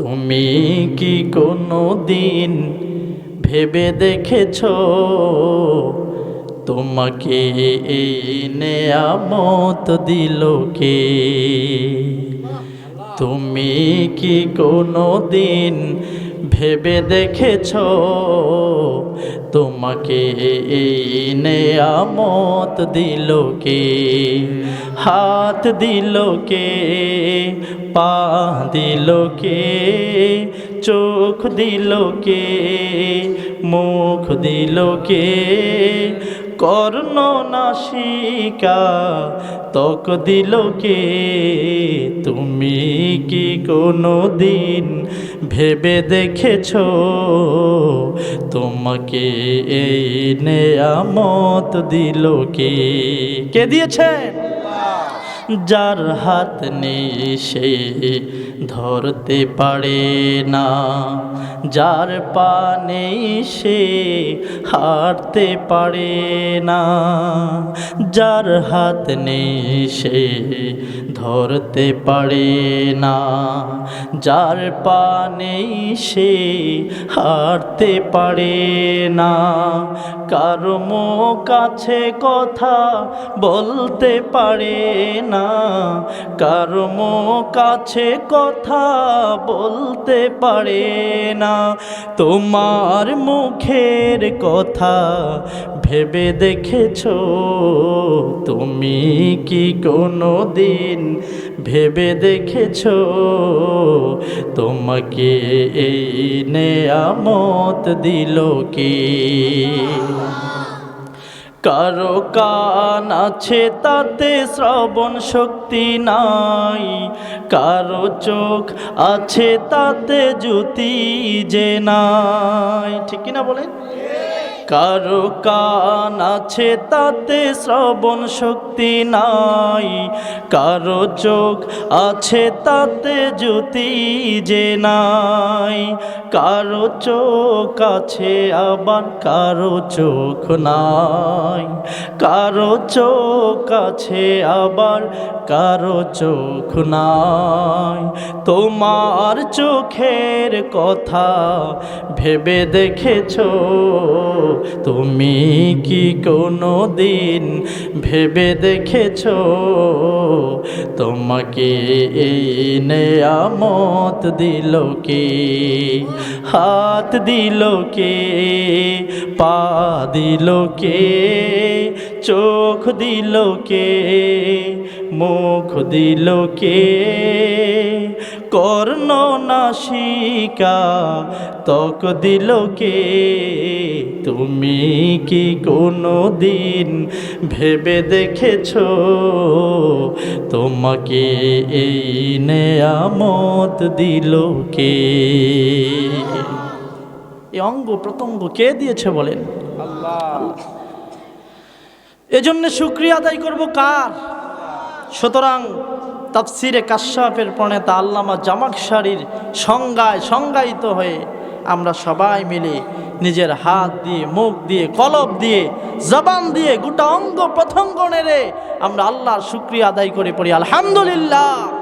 তুমি কি কোনো দিন ভেবে দেখেছ? তোমাকে এই নেয়ামত দিল কে? তুমি কি কোনো দিন ভেবে দেখেছ? তোমাকে এই নেয়ামত দিল কে? হাত দিল কে? পা দিল কে চোখ দিল কে, মুখ দিল কে, কর্ণ নাসিকা তক দিল কে, তুমি কি কোনো দিন ভেবে দেখেছ? তোমাকে এই নেয়ামত দিল কে। কে দিয়েছেন যার হাত নেই সে ধরতে পারে না। যার পা নেই সে হাঁটতে পারে না। যার হাত নেই সে ধরতে পারে না। যার পা নেই সে হাঁটতে পারে না। কারও কাছে কথা বলতে পারে না। কারও কাছে কথা বলতে পারে না। তোমার মুখের কথা ভেবে দেখেছ? তুমি কি কোনো দিন ভেবে দেখেছ? তোমাকে এই নেয়ামত দিল কি? কারও কান আছে তাতে শ্রবণ শক্তি নাই। কারও চোখ আছে তাতে জ্যোতি যে নাই। ঠিক কিনা বলেন? কারও কান আছে তাতে শ্রবণ শক্তি নাই। কারও চোখ আছে তাতে জ্যোতি যে নাই। কারও চোখ আছে আবার কারও চোখ নাই। কারও চোখ আছে আবার কারও চোখ নাই। তোমার চোখের কথা ভেবে দেখেছ? তুমি কি কোনো দিন ভেবে দেখেছ? তোমাকে এই নেয়ামত দিল কে? হাত দিল কে? পা দিল কে? চোখ দিল কে, মুখ দিল কে? কর্ণ নাসিকা তক দিল কে? তুমি কি কোনো দিন ভেবে দেখেছ তোমাকে এই নেয়ামত দিল কে? এই অঙ্গ প্রত্যঙ্গ কে দিয়েছে বলেন? এজন্য শুক্রিয়া আদায় করব কার? সুতরাং তাফসিরে কাশ্যাপের প্রণেতা আল্লামা জামাক শাড়ির সংজ্ঞায় সংজ্ঞায়িত হয়ে আমরা সবাই মিলে নিজের হাত দিয়ে, মুখ দিয়ে, কলব দিয়ে, জবান দিয়ে গোটা অঙ্গ প্রথঙ্গ নেড়ে আমরা আল্লাহর শুক্রিয়া আদায় করে পড়ি। আলহামদুলিল্লাহ।